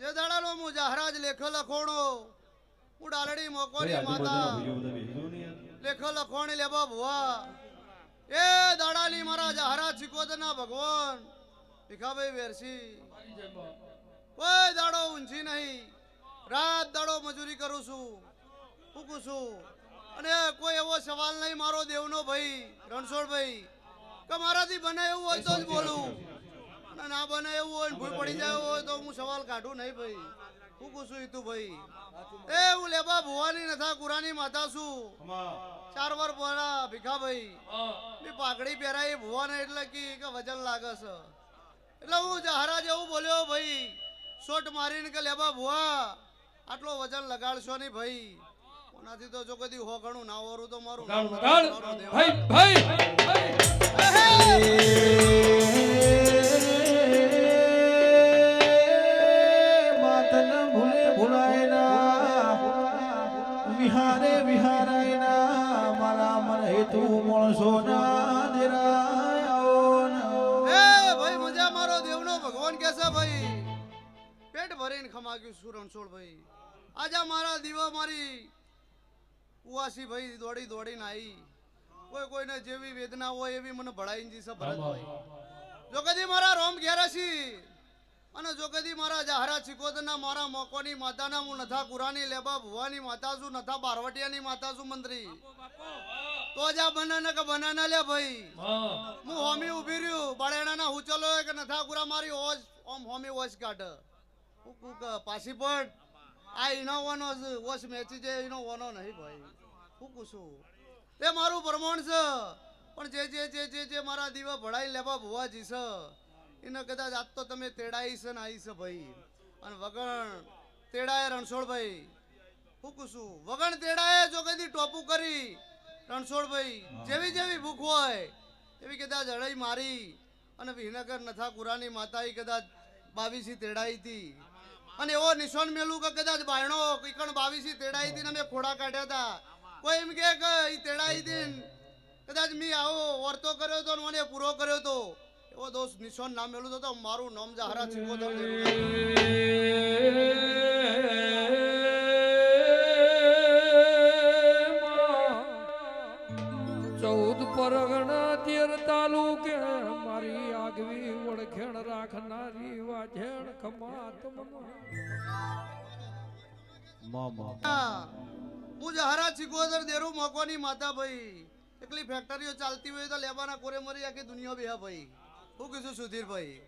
જે દાડાનો હું જહરાજ લેખ લખોણો હું ડાલડી મોકોની માતા. લેખ લખોણી લેબા ભુવા. એ દાડાની મારા જહરા ચિકોદના ભગવાન. ભીખાભાઈ વેરસી. કોઈ દાડો ઊંચી નહીં. રાત દાડો મજૂરી કરું છું ફૂકું છું. અને કોઈ એવો સવાલ નહીં મારો દેવનો ભાઈ રણછોડભાઈ. કે મારાથી બને એવું હોય તો જ બોલું. ના બને એવું હોય ભૂલ પડી જાય હોય તો હું સવાલ કાઢું નહીં ભાઈ. હું છું તું ભાઈ? એ હું લેબા ભુવાની નથા કુરાની માતા છું. ચાર વાર પડા ભીખા ભાઈ. મેં પાઘડી પહેરાઈ ભુવાને એટલે કી કે વજન લાગે છે. એટલે હું જહારા જેવું બોલ્યો ભાઈ. શોટ મારીને કે લેબા ભુવા આટલો વજન લગાડશો નહીં ભાઈ. ઓનાથી તો જો કદી હો ઘણું ના હોરું તો મારું ભાઈ ભાઈ. ભરીને ખમાગ્યું છું, રણછોડભાઈ. આજે મારા દીવા મારી ઉવાસી ભાઈ દોડી દોડીને આવી કોઈ કોઈને જેવી વેદના હોય એવી મને ભળાઈને જીશે ભરતભાઈ જો કદી મારા રોમ ઘેરાશી અને જો મારા જાહરા ચિકોદના મારા મોકોની માતાના હું નથા કુરાની લેબા ભુવાની માતા છું, નથા બારવટિયાની માતા છું, મંત્રી. તો જા બનાના કે બનાના લે ભાઈ. હા. હોમી ઊભી રહ્યું, બાળેણાના હું ચલો કે નથા કુરા મારી ઓજ, ઓમ હોમી ઓજ કાઢ. કુક પાછી પણ આ ઈનો વનો વોશ મેચી છે ઈનો વનો નહીં ભાઈ. હું છું તે મારું પ્રમાણ છે. પણ જે જે જે જે જે મારા દીવા ભળાઈ લેવા ભુવાજી છે એને કદાચ આજ તો તમે તેડાઈ છે ને આવી છે ભાઈ. અને વગણ તેડાએ રણછોડભાઈ હું કુશું વગણ તેડાએ જો કદી ટોપું કરી રણછોડભાઈ જેવી જેવી ભૂખ હોય એવી કદાચ અડાઈ મારી અને વિનગર નથા કુરાની માતા ઈ કદાચ બાવીસી તેડાઈ હતી. અને એવો નિશાન મેલું કે કદાચ બાયણો કઈકણ બાવીસી તેડાઈ હતી ને અમે ખોડા કાઢ્યા હતા કોઈ એમ કે ઈ તેડાઈ દીન કદાચ મી આવો વર્તો કર્યો તો ને મને પૂરો કર્યો તો. એવો દોસ્ત નિશાન નામ મેલું તો મારું નામ જહારા ચિકોદર તેર તાલુકે મારી આગવી ઓળખેણ રાખનારી વાજેણ કમાત હા, હું જહારા ચિકોદર દેરુ મોકોની માતા ભાઈ. એકલી ફેક્ટરીઓ ચાલતી હોય તો લેવાના કોરે મરી આખી દુનિયા બેહા ભાઈ. હું કીધું સુધીર ભાઈ.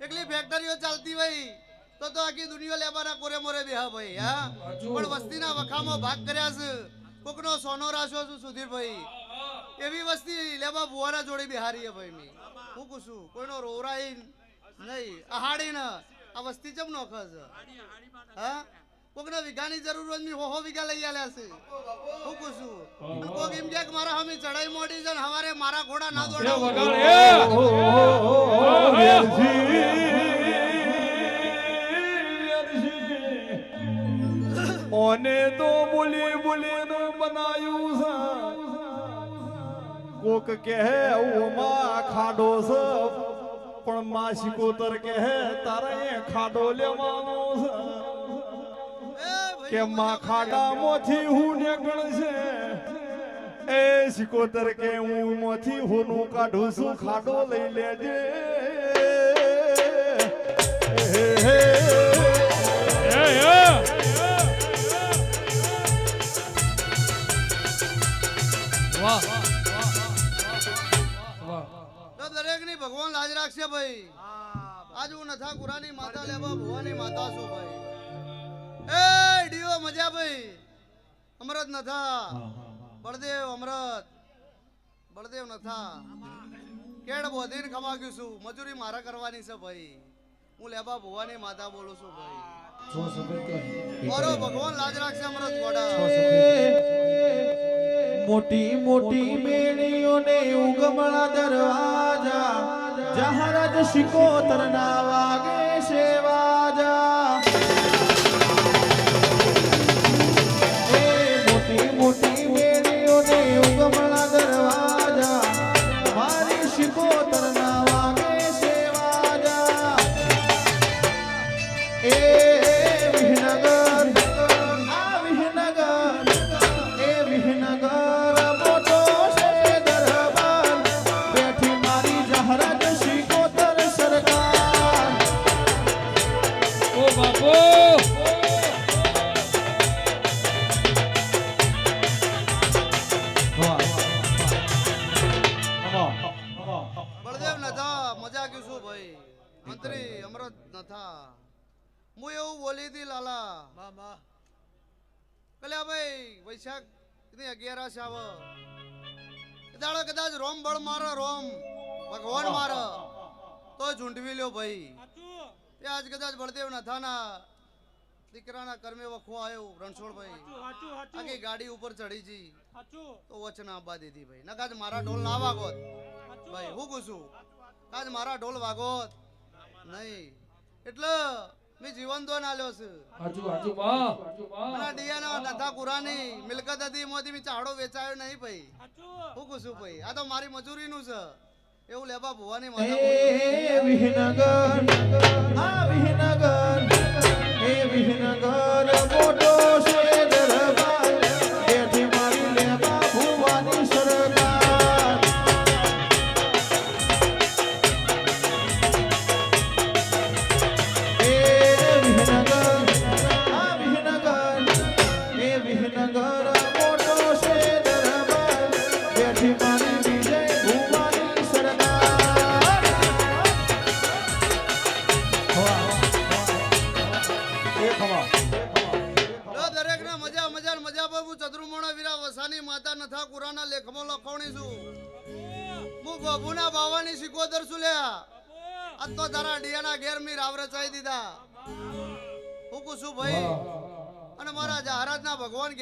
એકલી ફેક્ટરીઓ ચાલતી હોય તો તો આખી દુનિયા લેવાના કોરે મોરે બેહા ભાઈ હા? પણ વસ્તીના વખામાં ભાગ કર્યા છે. કોકનો સોનો રાશો છું સુધીરભાઈ એવી વસ્તી લેવા બુવાના જોડે બિહારી હે ભાઈ મી. હું કુશું કોઈનો રોવરાઈ નહીં અહાડી ન આ વસ્તી ચમ નોખ છે? હા? કોકને વીઘાની જરૂર હોય મી હોહો હો લઈ આલ્યા છે. હું કુશું કોક એમ કે મારા હમી ચડાઈ મોડી છે ને હવારે મારા ઘોડા ના એ ઓને તો બોલી બોલીને બનાયું છે. કોક કહે ઓમાં ખાડો છે. પણ માં શિકોતર કહે તારે ખાડો લેવાનો છે. કે માં ખાડામાંથી હું નીકળ છે એ શિકોતર કે હું માંથી હોનું કાઢું છું ખાડો લઈ લેજે. ભાઈ. આજ હું નથા કુરાની માતા લેવા ભુવાની માતા છું ભાઈ. એ ડીઓ મજા ભાઈ. અમરત નથા. બળદેવ અમરત. બળદેવ નથા. કેડ બોધીને ખમાગ્યું છું. મજૂરી મારા કરવાની છે ભાઈ. હું લેબા ભુવાની માતા બોલું છું ભાઈ. મારો ભગવાન લાજ રાખશે અમરત ગોડા મોટી મોટી મેળીઓને ઉગમણા જહારાજ શિકોતર ના વાગે સેવાજા બોલી મામા. કલ્યા ભાઈ વૈશાખની અગિયારસ આવે. દાડો કદાચ રોમ બળ મારો રોમ. ભગવાન મારો. તો ઝૂંટવી લ્યો ભાઈ. એ આજ કદાચ બળદેવ નથાના દીકરાના કર્મે વખો આવ્યો રણછોડભાઈ આખી ગાડી ઉપર ચડી જી. તો વચન આપવા દીધી ભાઈ. ના કાજ મારા ઢોલ ના વાગોત. ભાઈ હું પૂછું કાજ મારા ઢોલ વાગોત. નહીં. એટલે મેં જીવન દોન આલ્યો છે. હાચુ હાચુ બા હાચુ માં અને ડિયાના નથા કુરાની મિલકત હતી એમાંથી મેં ચાડો વેચાયો નહીં ભાઈ. હું પૂછું ભાઈ. આ તો મારી મજૂરીનું છે. એવું લેવા ભુવાની મજા એ વિહનગર. હા વિહનગર. એ વિહનગર. બાબુના બાવાની સિકોદર છું લ્યા? આ તારા ડિયાના ઘેર મી રાવ રચાઈ દીધા. હું ભાઈ? અને મારા જહારાજના ભગવાન